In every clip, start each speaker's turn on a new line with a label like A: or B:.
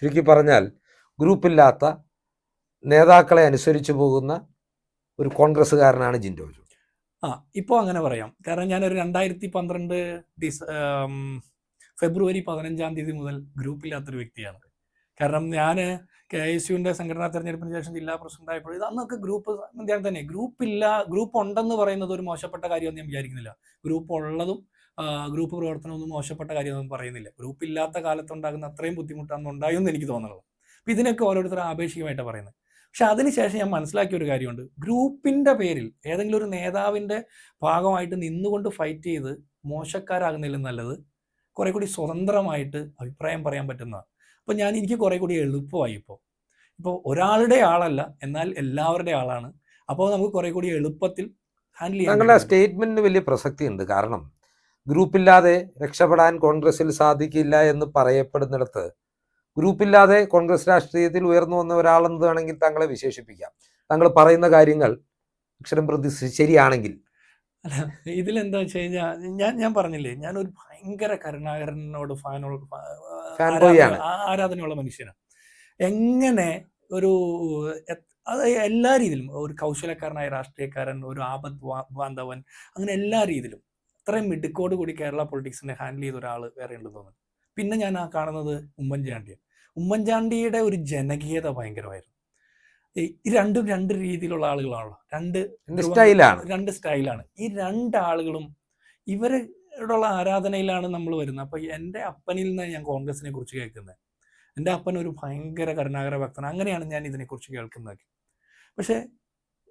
A: ചുരുക്കി പറഞ്ഞാൽ ഗ്രൂപ്പില്ലാത്ത നേതാക്കളെ അനുസരിച്ചു പോകുന്ന ഒരു കോൺഗ്രസ്സുകാരനാണ് ജിൻഡോ ജോർജ്
B: ആ ഇപ്പോൾ അങ്ങനെ പറയാം. കാരണം ഞാനൊരു രണ്ടായിരത്തി പന്ത്രണ്ട് ഡിസ ഫെബ്രുവരി പതിനഞ്ചാം തീയതി മുതൽ ഗ്രൂപ്പില്ലാത്തൊരു വ്യക്തിയാണ്. കാരണം ഞാൻ കെ എസ് യുവിന്റെ സംഘടനാ തെരഞ്ഞെടുപ്പിന് ശേഷം ജില്ലാ പ്രസിഡന്റ് ആയപ്പോൾ ഇത് അന്നൊക്കെ ഗ്രൂപ്പ് ഞാൻ തന്നെ. ഗ്രൂപ്പില്ല ഗ്രൂപ്പ് ഉണ്ടെന്ന് പറയുന്നത് ഒരു മോശപ്പെട്ട കാര്യമൊന്നും ഞാൻ വിചാരിക്കുന്നില്ല. ഗ്രൂപ്പ് ഉള്ളതും ഗ്രൂപ്പ് പ്രവർത്തനമൊന്നും മോശപ്പെട്ട കാര്യമൊന്നും പറയുന്നില്ല. ഗ്രൂപ്പ് ഇല്ലാത്ത കാലത്തുണ്ടാകുന്ന അത്രയും ബുദ്ധിമുട്ടാണെന്ന് ഉണ്ടായെന്ന് എനിക്ക് തോന്നുന്നത്. അപ്പൊ ഇതിനൊക്കെ ഓരോരുത്തർ ആപേക്ഷികമായിട്ട് പറയുന്നത്. പക്ഷെ അതിനുശേഷം ഞാൻ മനസ്സിലാക്കിയ ഒരു കാര്യമുണ്ട്. ഗ്രൂപ്പിന്റെ പേരിൽ ഏതെങ്കിലും ഒരു നേതാവിന്റെ ഭാഗമായിട്ട് നിന്നുകൊണ്ട് ഫൈറ്റ് ചെയ്ത് മോശക്കാരാകുന്നതിലും നല്ലത് കുറെ കൂടി സ്വതന്ത്രമായിട്ട് അഭിപ്രായം പറയാൻ പറ്റുന്നതാണ്. അപ്പൊ ഞാൻ എനിക്ക് കുറെ കൂടി എളുപ്പമായി ഇപ്പോൾ. ഇപ്പോൾ ഒരാളുടെ ആളല്ല എന്നാൽ എല്ലാവരുടെ ആളാണ്. അപ്പോൾ നമുക്ക് കുറെ കൂടി എളുപ്പത്തിൽ ഹാൻഡിൽ ചെയ്യാൻ
A: സ്റ്റേറ്റ്മെന്റിന് വലിയ പ്രസക്തി ഉണ്ട് കാരണം ഗ്രൂപ്പില്ലാതെ രക്ഷപ്പെടാൻ കോൺഗ്രസിൽ സാധിക്കില്ല എന്ന് പറയപ്പെടുന്നിടത്ത് ഗ്രൂപ്പില്ലാതെ കോൺഗ്രസ് രാഷ്ട്രീയത്തിൽ ഉയർന്നു വന്ന ഒരാളെന്ന് വേണമെങ്കിൽ താങ്കളെ വിശേഷിപ്പിക്കാം. താങ്കൾ പറയുന്ന കാര്യങ്ങൾ അക്ഷരം പ്രതി ശരിയാണെങ്കിൽ.
B: അല്ല ഇതിലെന്താ വെച്ച് കഴിഞ്ഞാൽ ഞാൻ ഞാൻ പറഞ്ഞില്ലേ ഞാനൊരു ഭയങ്കര കരുണാകരനോട്
A: ഫാനോട്
B: ആരാധനയുള്ള മനുഷ്യനാണ് എങ്ങനെ ഒരു അത് എല്ലാ രീതിയിലും ഒരു കൗശലക്കാരനായ രാഷ്ട്രീയക്കാരൻ ഒരു ആപത് ബാന്ധവൻ അങ്ങനെ എല്ലാ രീതിയിലും അത്രയും മിടുക്കോട് കൂടി കേരള പൊളിറ്റിക്സിനെ ഹാൻഡിൽ ചെയ്ത ഒരാൾ വേറെ ഉണ്ടെന്ന് തോന്നുന്നു. പിന്നെ ഞാൻ ആ കാണുന്നത് ഉമ്മൻചാണ്ടിയെ ഉമ്മൻചാണ്ടിയുടെ ഒരു ജനകീയത ഭയങ്കരമായിരുന്നു. ഈ രണ്ടും രണ്ട് രീതിയിലുള്ള ആളുകളാണല്ലോ. രണ്ട്
A: സ്റ്റൈലാണ്.
B: രണ്ട് സ്റ്റൈലാണ്. ഈ രണ്ടാളുകളും ഇവരോടുള്ള ആരാധനയിലാണ് നമ്മൾ വരുന്നത്. അപ്പൊ എന്റെ അപ്പനിൽ നിന്ന് ഞാൻ കോൺഗ്രസിനെ കുറിച്ച് കേൾക്കുന്നത്. എന്റെ അപ്പൻ ഒരു ഭയങ്കര കരുണാകര ഭക്തൻ അങ്ങനെയാണ് ഞാൻ ഇതിനെക്കുറിച്ച് കേൾക്കുന്നത്. പക്ഷെ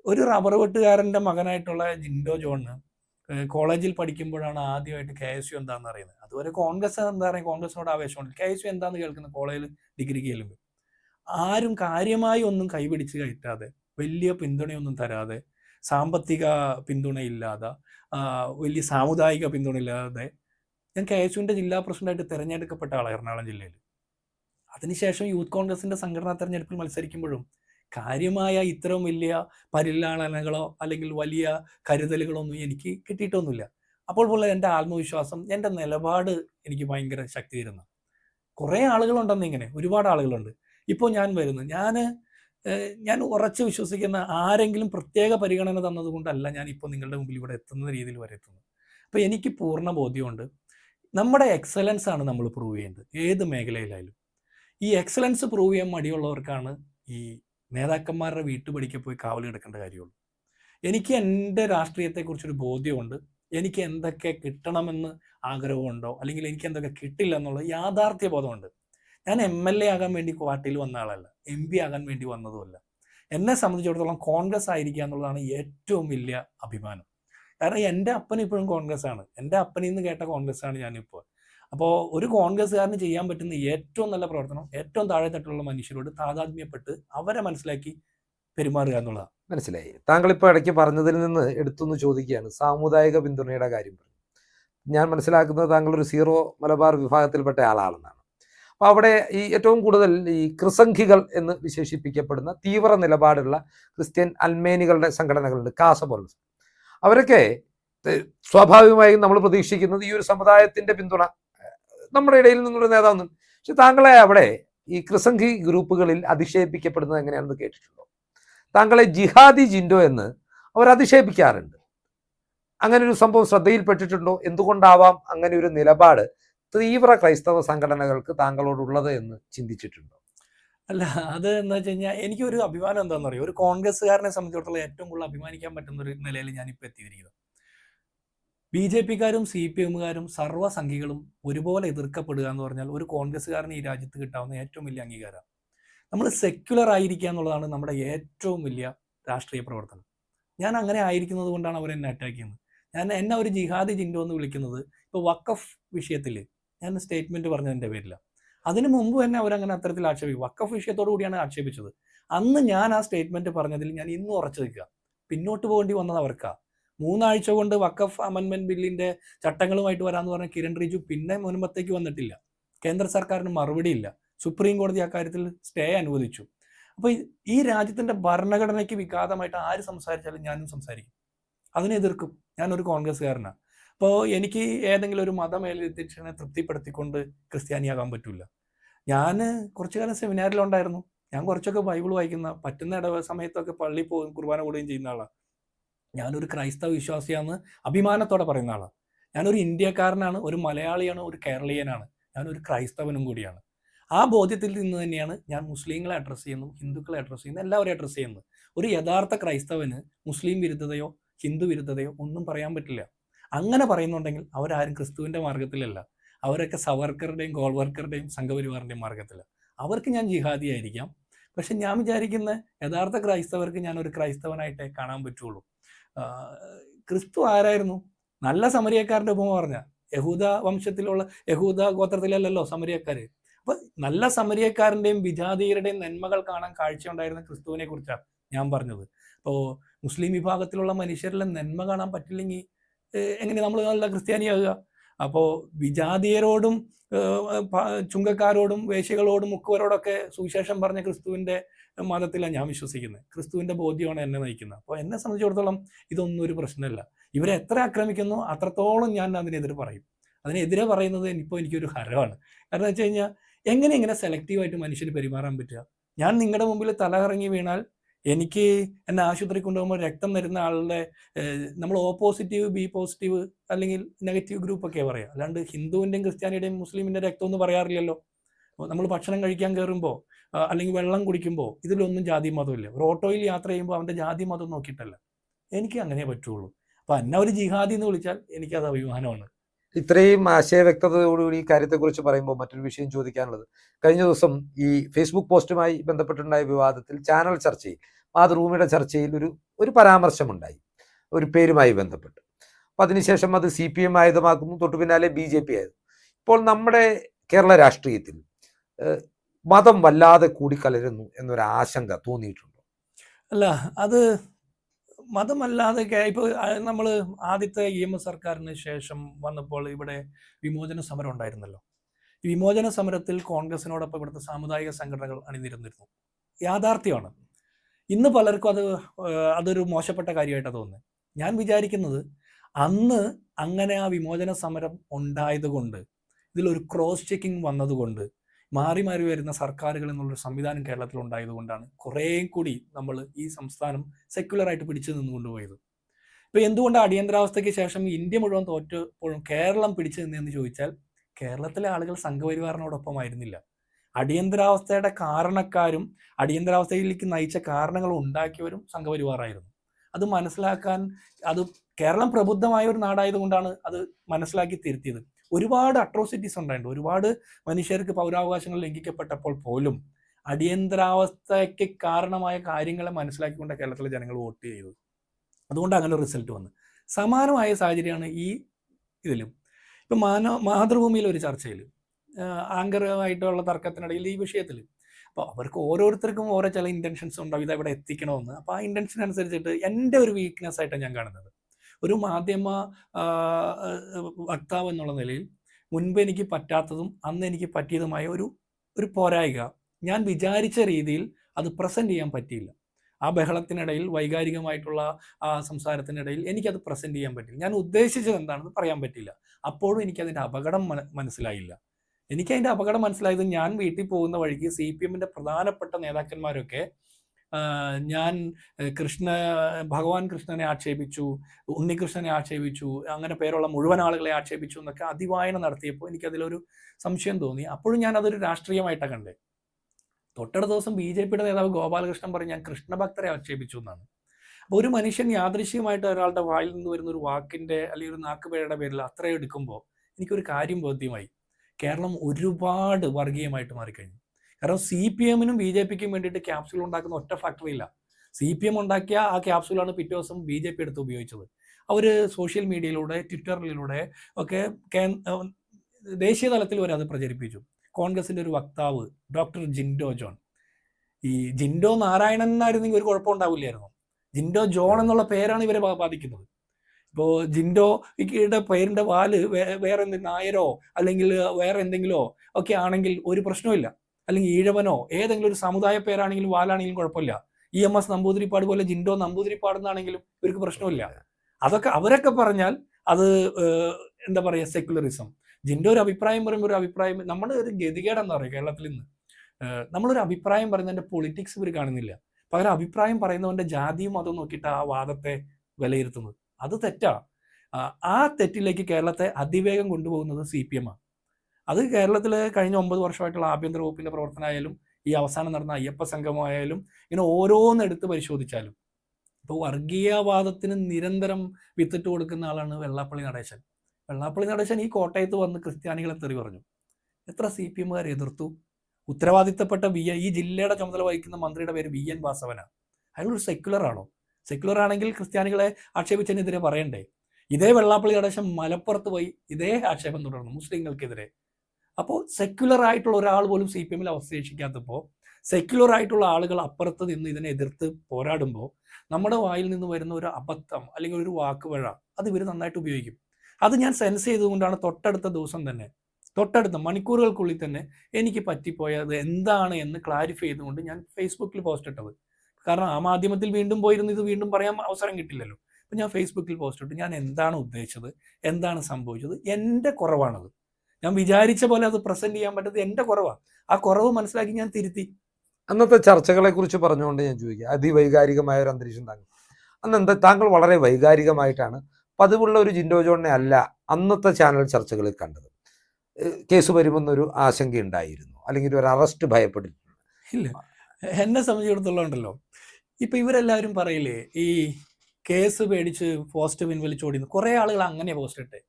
B: ഒരു റബ്ബർ വെട്ടുകാരന്റെ മകനായിട്ടുള്ള ജിൻഡോ ഏഹ് കോളേജിൽ പഠിക്കുമ്പോഴാണ് ആദ്യമായിട്ട് കെ എസ് യു എന്താണെന്ന് അറിയുന്നത്. അതുവരെ കോൺഗ്രസ് എന്താ പറയുക? കോൺഗ്രസിനോട് ആവേശമുണ്ട്. കെ എസ് യു എന്താണെന്ന് കേൾക്കുന്നത് കോളേജിൽ ഡിഗ്രിക്ക് ചെല്ലുമ്പോൾ ആരും കാര്യമായി ഒന്നും കൈപിടിച്ച് കയറ്റാതെ വലിയ പിന്തുണയൊന്നും തരാതെ സാമ്പത്തിക പിന്തുണയില്ലാതെ വലിയ സാമുദായിക പിന്തുണയില്ലാതെ ഞാൻ കെ എസ് യുവിന്റെ ജില്ലാ പ്രസിഡന്റായിട്ട് തിരഞ്ഞെടുക്കപ്പെട്ട ആളാണ് എറണാകുളം ജില്ലയിൽ. അതിനുശേഷം യൂത്ത് കോൺഗ്രസിന്റെ സംഘടനാ തെരഞ്ഞെടുപ്പിൽ മത്സരിക്കുമ്പോഴും കാര്യമായ ഇത്രയും വലിയ പരിലാളനകളോ അല്ലെങ്കിൽ വലിയ കരുതലുകളോ ഒന്നും എനിക്ക് കിട്ടിയിട്ടൊന്നുമില്ല. അപ്പോൾ പോലെ എന്റെ ആത്മവിശ്വാസം എന്റെ നിലപാട് എനിക്ക് ഭയങ്കര ശക്തി തരുന്നു. കുറേ ആളുകളുണ്ടെന്ന് ഇങ്ങനെ ഒരുപാട് ആളുകളുണ്ട്. ഇപ്പോൾ ഞാൻ വരുന്നു. ഞാൻ ഞാൻ ഉറച്ചു വിശ്വസിക്കുന്ന ആരെങ്കിലും പ്രത്യേക പരിഗണന തന്നതുകൊണ്ടല്ല ഞാൻ ഇപ്പോൾ നിങ്ങളുടെ മുമ്പിൽ ഇവിടെ എത്തുന്ന രീതിയിൽ വരെ എത്തുന്നത്. അപ്പോൾ എനിക്ക് പൂർണ ബോധ്യമുണ്ട്. നമ്മുടെ എക്സലൻസ് ആണ് നമ്മൾ പ്രൂവ് ചെയ്യേണ്ടത്. ഏത് മേഖലയിലായാലും. ഈ എക്സലൻസ് പ്രൂവ് ചെയ്യാൻ മടിയുള്ളവർക്കാണ് ഈ നേതാക്കന്മാരുടെ വീട്ടുപടിക്ക് പോയി കാവൽ കിടക്കേണ്ട കാര്യമുള്ളൂ. എനിക്ക് എന്റെ രാഷ്ട്രീയത്തെക്കുറിച്ചൊരു ബോധ്യമുണ്ട്. എനിക്ക് എന്തൊക്കെ കിട്ടണമെന്ന് ആഗ്രഹമുണ്ടോ? അല്ലെങ്കിൽ എനിക്ക് എന്തൊക്കെ കിട്ടില്ല എന്നുള്ള യാഥാർത്ഥ്യ ബോധമുണ്ട് ഞാൻ എം എൽ എ ആകാൻ വേണ്ടി പാർട്ടിയിൽ വന്ന ആളല്ല. എം പി ആകാൻ വേണ്ടി വന്നതുമല്ല. എന്നെ സംബന്ധിച്ചിടത്തോളം കോൺഗ്രസ് ആയിരിക്കുക എന്നുള്ളതാണ് ഏറ്റവും വലിയ അഭിമാനം. കാരണം എന്റെ അപ്പൻ ഇപ്പോഴും കോൺഗ്രസ് ആണ്. എന്റെ അപ്പനിന്ന് നിന്ന് കേട്ട കോൺഗ്രസ് ആണ് ഞാനിപ്പോൾ. അപ്പോൾ ഒരു കോൺഗ്രസ്സുകാരന് ചെയ്യാൻ പറ്റുന്ന ഏറ്റവും നല്ല പ്രവർത്തനം ഏറ്റവും താഴെ താഴെത്തട്ടിലുള്ള മനുഷ്യരോട് താതാത്മ്യപ്പെട്ട് അവരെ മനസ്സിലാക്കി പെരുമാറുക എന്നുള്ളതാണ്.
A: മനസ്സിലായി. താങ്കൾ ഇപ്പോൾ ഇടയ്ക്ക് പറഞ്ഞതിൽ നിന്ന് എടുത്തൊന്ന് ചോദിക്കുകയാണ് സാമുദായിക പിന്തുണയുടെ കാര്യം പറഞ്ഞു. ഞാൻ മനസ്സിലാക്കുന്നത് താങ്കൾ ഒരു സീറോ മലബാർ വിഭാഗത്തിൽപ്പെട്ട ആളാണെന്നാണ്. അപ്പോൾ അവിടെ ഈ ഏറ്റവും കൂടുതൽ ഈ ക്രിസംഖികൾ എന്ന് വിശേഷിപ്പിക്കപ്പെടുന്ന തീവ്ര നിലപാടുള്ള ക്രിസ്ത്യൻ അൽമേനികളുടെ സംഘടനകളുണ്ട് കാസ പോലുള്ള അവരൊക്കെ സ്വാഭാവികമായും നമ്മൾ പ്രതീക്ഷിക്കുന്നത് ഈ ഒരു സമുദായത്തിന്റെ പിന്തുണ നമ്മുടെ ഇടയിൽ നിന്നുള്ള നേതാവ് പക്ഷെ താങ്കളെ അവിടെ ഈ ക്രിസംഖി ഗ്രൂപ്പുകളിൽ അധിക്ഷേപിക്കപ്പെടുന്നത് എങ്ങനെയാണെന്ന് കേട്ടിട്ടുണ്ടോ? താങ്കളെ ജിഹാദി ജിൻഡോ എന്ന് അവർ അധിക്ഷേപിക്കാറുണ്ട്. അങ്ങനെ ഒരു സംഭവം ശ്രദ്ധയിൽപ്പെട്ടിട്ടുണ്ടോ? എന്തുകൊണ്ടാവാം അങ്ങനെ ഒരു നിലപാട് തീവ്ര ക്രൈസ്തവ സംഘടനകൾക്ക് താങ്കളോടുള്ളത് എന്ന് ചിന്തിച്ചിട്ടുണ്ടോ?
B: അല്ല അത് എന്താ വെച്ച് കഴിഞ്ഞാൽ എനിക്കൊരു അഭിമാനം എന്താണെന്ന് അറിയാം ഒരു കോൺഗ്രസ്സുകാരനെ സംബന്ധിച്ചിടത്തോളം ഏറ്റവും കൂടുതൽ അഭിമാനിക്കാൻ പറ്റുന്ന ഒരു നിലയിൽ ഞാനിപ്പോൾ എത്തിയിരിക്കുന്നത് ബി ജെ പിക്കാരും സി പി എമ്മുകാരും സർവസംഖ്യകളും ഒരുപോലെ എതിർക്കപ്പെടുക എന്ന് പറഞ്ഞാൽ ഒരു കോൺഗ്രസ്സുകാരന് ഈ രാജ്യത്ത് കിട്ടാവുന്ന ഏറ്റവും വലിയ അംഗീകാരം. നമ്മൾ സെക്യുലർ ആയിരിക്കുക എന്നുള്ളതാണ് നമ്മുടെ ഏറ്റവും വലിയ രാഷ്ട്രീയ പ്രവർത്തനം. ഞാൻ അങ്ങനെ ആയിരിക്കുന്നത് കൊണ്ടാണ് അവർ എന്നെ അറ്റാക്ക് ചെയ്യുന്നത്. ഞാൻ എന്നെ ഒരു ജിഹാദി ജിൻഡോ എന്ന് വിളിക്കുന്നത് ഇപ്പോൾ വക്കഫ് വിഷയത്തിൽ ഞാൻ സ്റ്റേറ്റ്മെന്റ് പറഞ്ഞതിന്റെ പേരില്ല അതിനു മുമ്പ് തന്നെ അവരങ്ങനെ അത്തരത്തിൽ ആക്ഷേപിക്കും. വക്കഫ് വിഷയത്തോടു കൂടിയാണ് ആക്ഷേപിച്ചത്. അന്ന് ഞാൻ ആ സ്റ്റേറ്റ്മെന്റ് പറഞ്ഞതിൽ ഞാൻ ഇന്നും ഉറച്ചു നിൽക്കുക. പിന്നോട്ട് പോകേണ്ടി വന്നത് അവർക്കാ. മൂന്നാഴ്ച കൊണ്ട് വക്കഫ് അമൻമെന്റ് ബില്ലിന്റെ ചട്ടങ്ങളുമായിട്ട് വരാന്ന് പറഞ്ഞ കിരൺ റിജു പിന്നെ മുൻപത്തേക്ക് വന്നിട്ടില്ല. കേന്ദ്ര സർക്കാരിന് മറുപടിയില്ല സുപ്രീം കോടതി അക്കാര്യത്തിൽ സ്റ്റേ അനുവദിച്ചു. അപ്പോൾ ഈ രാജ്യത്തിന്റെ ഭരണഘടനയ്ക്ക് വിഘാതമായിട്ട് ആര് സംസാരിച്ചാലും ഞാനും സംസാരിക്കും. അതിനെ എതിർക്കും. ഞാനൊരു കോൺഗ്രസ്സുകാരനാണ് അപ്പോൾ എനിക്ക് ഏതെങ്കിലും ഒരു മതമേലധ്യക്ഷനെ തൃപ്തിപ്പെടുത്തിക്കൊണ്ട് ക്രിസ്ത്യാനിയാകാൻ പറ്റില്ല ഞാൻ കുറച്ചു കാലം സെമിനാറിലുണ്ടായിരുന്നു ഞാൻ കുറച്ചൊക്കെ ബൈബിൾ വായിക്കുന്ന പറ്റുന്ന ഇടവ സമയത്തൊക്കെ പള്ളി പോകും കുർബാന കൂടുകയും ചെയ്യുന്ന ആളാണ് ഞാനൊരു ക്രൈസ്തവ വിശ്വാസിയാണെന്ന് അഭിമാനത്തോടെ പറയുന്ന ആളാണ് ഞാനൊരു ഇന്ത്യക്കാരനാണ് ഒരു മലയാളിയാണ് ഒരു കേരളീയനാണ്. ഞാനൊരു ക്രൈസ്തവനും കൂടിയാണ്. ആ ബോധ്യത്തിൽ നിന്ന് തന്നെയാണ് ഞാൻ മുസ്ലിങ്ങളെ അഡ്രസ്സ് ചെയ്യുന്നു ഹിന്ദുക്കളെ അഡ്രസ്സ് ചെയ്യുന്നു എല്ലാവരെയും അഡ്രസ്സ് ചെയ്യുന്നത് ഒരു യഥാർത്ഥ ക്രൈസ്തവന് മുസ്ലിം വിരുദ്ധതയോ ഹിന്ദു വിരുദ്ധതയോ ഒന്നും പറയാൻ പറ്റില്ല. അങ്ങനെ പറയുന്നുണ്ടെങ്കിൽ അവരാരും ക്രിസ്തുവിന്റെ മാർഗത്തിലല്ല അവരൊക്കെ സവർക്കറുടെയും ഗോൾവർക്കറുടെയും സംഘപരിവാറിന്റെയും മാർഗത്തിലാണ് അവർക്ക് ഞാൻ ജിഹാദി ആയിരിക്കാം. പക്ഷെ ഞാൻ വിചാരിക്കുന്ന യഥാർത്ഥ ക്രൈസ്തവർക്ക് ഞാൻ ഒരു ക്രൈസ്തവനായിട്ടേ കാണാൻ പറ്റുള്ളൂ. ക്രിസ്തു ആരായിരുന്നു? നല്ല സമരിയക്കാരന്റെ ഉപമ പറഞ്ഞ. യഹൂദ വംശത്തിലുള്ള യഹൂദ ഗോത്രത്തിലല്ലല്ലോ സമരിയക്കാർ അപ്പൊ നല്ല സമരിയക്കാരന്റെയും വിജാതീയരുടെയും നന്മകൾ കാണാൻ കാഴ്ചയുണ്ടായിരുന്ന ക്രിസ്തുവിനെ കുറിച്ചാണ് ഞാൻ പറഞ്ഞത്. അപ്പോൾ മുസ്ലിം വിഭാഗത്തിലുള്ള മനുഷ്യരിലെ നന്മ കാണാൻ പറ്റില്ലെങ്കിൽ എങ്ങനെ നമ്മൾ നല്ല ക്രിസ്ത്യാനിയാകുക? അപ്പോൾ വിജാതീയരോടും ചുങ്കക്കാരോടും വേശികളോടും മുക്കുവരോടൊക്കെ സുവിശേഷം പറഞ്ഞ ക്രിസ്തുവിന്റെ മതത്തിലാണ് ഞാൻ വിശ്വസിക്കുന്നത്. ക്രിസ്തുവിന്റെ ബോധ്യമാണ് എന്നെ നയിക്കുന്നത്. അപ്പോൾ എന്നെ സംബന്ധിച്ചിടത്തോളം ഇതൊന്നും ഒരു പ്രശ്നമല്ല. ഇവരെ എത്ര ആക്രമിക്കുന്നു അത്രത്തോളം ഞാൻ അതിനെതിരെ പറയും. അതിനെതിരെ പറയുന്നത് ഇപ്പോൾ എനിക്കൊരു ഹരമാണ്. കാരണം വെച്ച് കഴിഞ്ഞാൽ എങ്ങനെ ഇങ്ങനെ സെലക്റ്റീവായിട്ട് മനുഷ്യന് പെരുമാറാൻ പറ്റുക? ഞാൻ നിങ്ങളുടെ മുമ്പിൽ തലകറങ്ങി വീണാൽ എനിക്ക് എന്നെ ആശുപത്രി കൊണ്ടുപോകുമ്പോൾ രക്തം തരുന്ന ആളുടെ നമ്മൾ O positive positive B positive അല്ലെങ്കിൽ നെഗറ്റീവ് ഗ്രൂപ്പ് ഒക്കെ പറയാം. അല്ലാണ്ട് ഹിന്ദുവിന്റെയും ക്രിസ്ത്യാനിയുടെയും മുസ്ലിമിന്റെ രക്തം എന്ന് പറയാറില്ലല്ലോ. നമ്മൾ ഭക്ഷണം കഴിക്കാൻ കയറുമ്പോൾ അല്ലെങ്കിൽ വെള്ളം കുടിക്കുമ്പോൾ ഇതിലൊന്നും ജാതി മതമില്ല ഒരു ഓട്ടോയിൽ യാത്ര ചെയ്യുമ്പോൾ അവന്റെ ജാതി മതം നോക്കിയിട്ടല്ല. എനിക്ക് അങ്ങനെ പറ്റുള്ളൂ. അപ്പം എന്നെ ഒരു ജിഹാദി എന്ന് വിളിച്ചാൽ എനിക്കത് അഭിമാനമാണ്.
A: ഇത്രയും ആശയവ്യക്തതയോടുകൂടി ഈ കാര്യത്തെക്കുറിച്ച് പറയുമ്പോൾ മറ്റൊരു വിഷയം ചോദിക്കാനുള്ളത്. കഴിഞ്ഞ ദിവസം ഈ ഫേസ്ബുക്ക് പോസ്റ്റുമായി ബന്ധപ്പെട്ടുണ്ടായ വിവാദത്തിൽ ചാനൽ ചർച്ചയിൽ മാതൃഭൂമിയുടെ ചർച്ചയിൽ ഒരു ഒരു പരാമർശമുണ്ടായി. ഒരു പേരുമായി ബന്ധപ്പെട്ട്. അപ്പം അതിനുശേഷം അത് സി പി എം ആയുധമാക്കുന്നു. തൊട്ടു പിന്നാലെ ബി ജെ പി ആയത് ഇപ്പോൾ നമ്മുടെ കേരള രാഷ്ട്രീയത്തിൽ മതം വല്ലാതെ കൂടിക്കലരുന്നു എന്നൊരു ആശങ്ക തോന്നിയിട്ടുണ്ടോ?
B: അല്ല അത് മതമല്ലാതെ ഇപ്പോൾ നമ്മൾ ആദ്യത്തെ ഇ എം എസ് സർക്കാരിന് ശേഷം വന്നപ്പോൾ ഇവിടെ വിമോചന സമരം ഉണ്ടായിരുന്നല്ലോ. ഈ വിമോചന സമരത്തിൽ കോൺഗ്രസിനോടൊപ്പം ഇവിടുത്തെ സാമുദായിക സംഘടനകൾ അണിനിരന്നിരുന്നു. യാഥാർത്ഥ്യമാണ്. ഇന്ന് പലർക്കും അത് അതൊരു മോശപ്പെട്ട കാര്യമായിട്ടാണ് തോന്നുന്നത്. ഞാൻ വിചാരിക്കുന്നത് അന്ന് അങ്ങനെ ആ വിമോചന സമരം ഉണ്ടായതുകൊണ്ട് ഇതിലൊരു ക്രോസ് ചെക്കിംഗ് വന്നതുകൊണ്ട് മാറി മാറി വരുന്ന സർക്കാരുകൾ എന്നുള്ളൊരു സംവിധാനം കേരളത്തിൽ ഉണ്ടായതുകൊണ്ടാണ് കുറേ കൂടി നമ്മൾ ഈ സംസ്ഥാനം സെക്യുലറായിട്ട് പിടിച്ചു നിന്നുകൊണ്ട് പോയത്. ഇപ്പൊ എന്തുകൊണ്ട് അടിയന്തരാവസ്ഥയ്ക്ക് ശേഷം ഇന്ത്യ മുഴുവൻ തോറ്റപ്പോഴും കേരളം പിടിച്ചു നിന്നെന്ന് ചോദിച്ചാൽ കേരളത്തിലെ ആളുകൾ സംഘപരിവാറിനോടൊപ്പം ആയിരുന്നില്ല അടിയന്തരാവസ്ഥയുടെ കാരണക്കാരും അടിയന്തരാവസ്ഥയിലേക്ക് നയിച്ച കാരണങ്ങൾ ഉണ്ടാക്കിയവരും സംഘപരിവാറായിരുന്നു. അത് മനസ്സിലാക്കാൻ അത് കേരളം പ്രബുദ്ധമായ ഒരു നാടായതുകൊണ്ടാണ് അത് മനസ്സിലാക്കി തിരുത്തിയത്. ഒരുപാട് അട്രോസിറ്റീസ് ഉണ്ടായിട്ടുണ്ട്. ഒരുപാട് മനുഷ്യർക്ക് പൗരാവകാശങ്ങൾ ലംഘിക്കപ്പെട്ടപ്പോൾ പോലും അടിയന്തരാവസ്ഥയ്ക്ക് കാരണമായ കാര്യങ്ങളെ മനസ്സിലാക്കിക്കൊണ്ട് കേരളത്തിലെ ജനങ്ങൾ വോട്ട് ചെയ്തത് അതുകൊണ്ട് അങ്ങനെ റിസൾട്ട് വന്നു. സമാനമായ സാഹചര്യമാണ് ഈ ഇതിലും. ഇപ്പം മാന മാതൃഭൂമിയിൽ ഒരു ചർച്ചയിൽ ആങ്കറുമായിട്ടുള്ള തർക്കത്തിനിടയിൽ ഈ വിഷയത്തിൽ അപ്പോൾ അവർക്ക് ഓരോരുത്തർക്കും ഓരോ ചില ഇന്റൻഷൻസ് ഉണ്ടാവും ഇത് എത്തിക്കണമെന്ന്. അപ്പോൾ ആ ഇന്റൻഷൻ അനുസരിച്ചിട്ട് എന്റെ ഒരു വീക്ക്നെസ് ആയിട്ടാണ് ഞാൻ കാണുന്നത്. ഒരു മാധ്യമ വക്താവ് എന്നുള്ള നിലയിൽ മുൻപ് എനിക്ക് പറ്റാത്തതും അന്ന് എനിക്ക് പറ്റിയതുമായ ഒരു ഒരു പോരായിക. ഞാൻ വിചാരിച്ച രീതിയിൽ അത് പ്രസന്റ് ചെയ്യാൻ പറ്റിയില്ല. ആ ബഹളത്തിനിടയിൽ വൈകാരികമായിട്ടുള്ള ആ സംസാരത്തിനിടയിൽ എനിക്കത് പ്രസന്റ് ചെയ്യാൻ പറ്റില്ല ഞാൻ ഉദ്ദേശിച്ചത് എന്താണെന്ന് പറയാൻ പറ്റില്ല അപ്പോഴും എനിക്കതിന്റെ അപകടം മന- മനസ്സിലായില്ല. എനിക്ക് അതിന്റെ അപകടം മനസ്സിലായത് ഞാൻ വീട്ടിൽ പോകുന്ന വഴിക്ക് സി പി എമ്മിന്റെ പ്രധാനപ്പെട്ട നേതാക്കന്മാരൊക്കെ ഞാൻ കൃഷ്ണ ഭഗവാൻ കൃഷ്ണനെ ആക്ഷേപിച്ചു ഉണ്ണികൃഷ്ണനെ ആക്ഷേപിച്ചു അങ്ങനെ പേരുള്ള മുഴുവൻ ആളുകളെ ആക്ഷേപിച്ചു എന്നൊക്കെ അതിവായന നടത്തിയപ്പോൾ എനിക്കതിലൊരു സംശയം തോന്നി. അപ്പോഴും ഞാൻ അതൊരു രാഷ്ട്രീയമായിട്ടാണ് കണ്ടത്. തൊട്ടടുത്ത ദിവസം ബി ജെ പിയുടെ നേതാവ് ഗോപാലകൃഷ്ണൻ പറഞ്ഞ് ഞാൻ കൃഷ്ണഭക്തരെ ആക്ഷേപിച്ചു എന്നാണ്. അപ്പോൾ ഒരു മനുഷ്യൻ യാദൃശ്യമായിട്ട് ഒരാളുടെ വായിൽ നിന്ന് വരുന്ന ഒരു വാക്കിന്റെ അല്ലെങ്കിൽ ഒരു നാക്കുപേരുടെ പേരിൽ അത്രയും എടുക്കുമ്പോൾ എനിക്കൊരു കാര്യം ബോധ്യമായി. കേരളം ഒരുപാട് വർഗീയമായിട്ട് മാറിക്കഴിഞ്ഞു. കാരണം സി പി എമ്മിനും ബി ജെ പിക്കും വേണ്ടിയിട്ട് ക്യാപ്സ്യൂൾ ഉണ്ടാക്കുന്ന ഒറ്റ ഫാക്ടറി ഇല്ല. സി പി എം ഉണ്ടാക്കിയ ആ ക്യാപ്സ്യൂളാണ് പിറ്റേ ദിവസം ബി ജെ പി എടുത്ത് ഉപയോഗിച്ചത്. അവർ സോഷ്യൽ മീഡിയയിലൂടെ ട്വിറ്ററിലൂടെ ഒക്കെ ദേശീയ തലത്തിൽ വരെ അത് പ്രചരിപ്പിച്ചു. കോൺഗ്രസിന്റെ ഒരു വക്താവ് ഡോക്ടർ ജിൻഡോ ജോൺ. ഈ ജിൻഡോ നാരായണൻ എന്നായിരുന്നെങ്കിൽ ഒരു കുഴപ്പം ഉണ്ടാവില്ലായിരുന്നു. ജിൻഡോ ജോൺ എന്നുള്ള പേരാണ് ഇവരെ ബാധിക്കുന്നത്. ഇപ്പോൾ ജിൻഡോയുടെ പേരിന്റെ വാൽ വേറെ എന്ത് നായരോ അല്ലെങ്കിൽ വേറെ എന്തെങ്കിലോ ഒക്കെ ആണെങ്കിൽ ഒരു പ്രശ്നമില്ല അല്ലെങ്കിൽ ഈഴവനോ ഏതെങ്കിലും ഒരു സമുദായ പേരാണെങ്കിലും വാലാണെങ്കിലും കുഴപ്പമില്ല. ഇ എം എസ് നമ്പൂതിരിപ്പാട് പോലെ ജിൻഡോ നമ്പൂതിരിപ്പാട് എന്നാണെങ്കിലും ഇവർക്ക് പ്രശ്നമില്ല. അതൊക്കെ അവരൊക്കെ പറഞ്ഞാൽ അത് എന്താ പറയുക സെക്യുലറിസം ജിന്റെ ഒരു അഭിപ്രായം പറയുമ്പോൾ ഒരു അഭിപ്രായം നമ്മുടെ ഒരു ഗതികേടെന്ന് പറയും കേരളത്തിൽ നിന്ന് നമ്മളൊരു അഭിപ്രായം പറയുന്നതിന്റെ പൊളിറ്റിക്സ് ഇവർ കാണുന്നില്ല. പകരം അഭിപ്രായം പറയുന്നവന്റെ ജാതിയും അതും നോക്കിയിട്ട് ആ വാദത്തെ വിലയിരുത്തുന്നത്. അത് തെറ്റാണ് ആ, ആ തെറ്റിലേക്ക് കേരളത്തെ അതിവേഗം കൊണ്ടുപോകുന്നത് സി പി എം ആണ് അത് കേരളത്തിൽ കഴിഞ്ഞ ഒമ്പത് വർഷമായിട്ടുള്ള ആഭ്യന്തര വകുപ്പിന്റെ പ്രവർത്തനമായാലും ഈ അവസാനം നടന്ന അയ്യപ്പ സംഘമായാലും ഇങ്ങനെ ഓരോന്നെടുത്ത് പരിശോധിച്ചാലും. ഇപ്പോൾ വർഗീയവാദത്തിന് നിരന്തരം വിത്തിട്ട് കൊടുക്കുന്ന ആളാണ് വെള്ളാപ്പള്ളി നടേശൻ. വെള്ളാപ്പള്ളി നടേശൻ ഈ കോട്ടയത്ത് വന്ന് ക്രിസ്ത്യാനികളെ തെറി പറഞ്ഞു. എത്ര സി പി എമ്മുകാർ എതിർത്തു? ഉത്തരവാദിത്തപ്പെട്ട വി ഈ ജില്ലയുടെ ചുമതല വഹിക്കുന്ന മന്ത്രിയുടെ പേര് വി എൻ വാസവനാണ് അയാളൊരു സെക്യുലർ ആണോ? സെക്യുലർ ആണെങ്കിൽ ക്രിസ്ത്യാനികളെ ആക്ഷേപിച്ചതിനെതിരെ പറയണ്ടേ? ഇതേ വെള്ളാപ്പള്ളി നടേശൻ മലപ്പുറത്ത് പോയി ഇതേ ആക്ഷേപം തുടർന്നു മുസ്ലിങ്ങൾക്കെതിരെ. അപ്പോൾ സെക്യുലർ ആയിട്ടുള്ള ഒരാൾ പോലും സി പി എമ്മിൽ അവശേഷിക്കാത്തപ്പോൾ സെക്യുലർ ആയിട്ടുള്ള ആളുകൾ അപ്പുറത്ത് നിന്ന് ഇതിനെ എതിർത്ത് പോരാടുമ്പോൾ നമ്മുടെ വായിൽ നിന്ന് വരുന്ന ഒരു അബദ്ധം അല്ലെങ്കിൽ ഒരു വാക്കുവഴ അത് ഇവർ നന്നായിട്ട് ഉപയോഗിക്കും. അത് ഞാൻ സെൻസ് ചെയ്തുകൊണ്ടാണ് തൊട്ടടുത്ത ദിവസം തന്നെ തൊട്ടടുത്ത മണിക്കൂറുകൾക്കുള്ളിൽ തന്നെ എനിക്ക് പറ്റിപ്പോയത് എന്താണ് എന്ന് ക്ലാരിഫൈ ചെയ്തുകൊണ്ട് ഞാൻ ഫേസ്ബുക്കിൽ പോസ്റ്റ് ഇട്ടത്. കാരണം ആ മാധ്യമത്തിൽ വീണ്ടും പോയിരുന്നു ഇത് വീണ്ടും പറയാൻ അവസരം കിട്ടില്ലല്ലോ. അപ്പം ഞാൻ ഫേസ്ബുക്കിൽ പോസ്റ്റ് ഇട്ടു. ഞാൻ എന്താണ് ഉദ്ദേശിച്ചത്? എന്താണ് സംഭവിച്ചത്? എന്റെ കുറവാണത്. ഞാൻ വിചാരിച്ച പോലെ അത് പ്രസന്റ് ചെയ്യാൻ പറ്റത് എന്റെ കുറവാണ് ആ കുറവ് മനസ്സിലാക്കി ഞാൻ തിരുത്തി.
A: അന്നത്തെ ചർച്ചകളെ കുറിച്ച് പറഞ്ഞുകൊണ്ട് ഞാൻ ചോദിക്കുക അതിവൈകാരികമായ ഒരു അന്തരീക്ഷം താങ്കൾ. അന്ന് എന്താ താങ്കൾ വളരെ വൈകാരികമായിട്ടാണ് പതിവുള്ള ഒരു ജിൻഡോ ജോണിനെ അല്ല അന്നത്തെ ചാനൽ ചർച്ചകളിൽ കണ്ടത്. കേസ് വരുമെന്നൊരു ആശങ്ക ഉണ്ടായിരുന്നു അല്ലെങ്കിൽ ഒരു അറസ്റ്റ് ഭയപ്പെട്ടിട്ടുണ്ട്.
B: ഇല്ല. എന്നെ സംബന്ധിച്ചിടത്തോളം ഉണ്ടല്ലോ ഇപ്പൊ ഇവരെല്ലാവരും പറയില്ലേ ഈ കേസ് പേടിച്ച് പോസ്റ്റ് പിൻവലിച്ചോടിന്ന്. കുറെ ആളുകൾ അങ്ങനെ പോസ്റ്റ് ഇട്ടെ.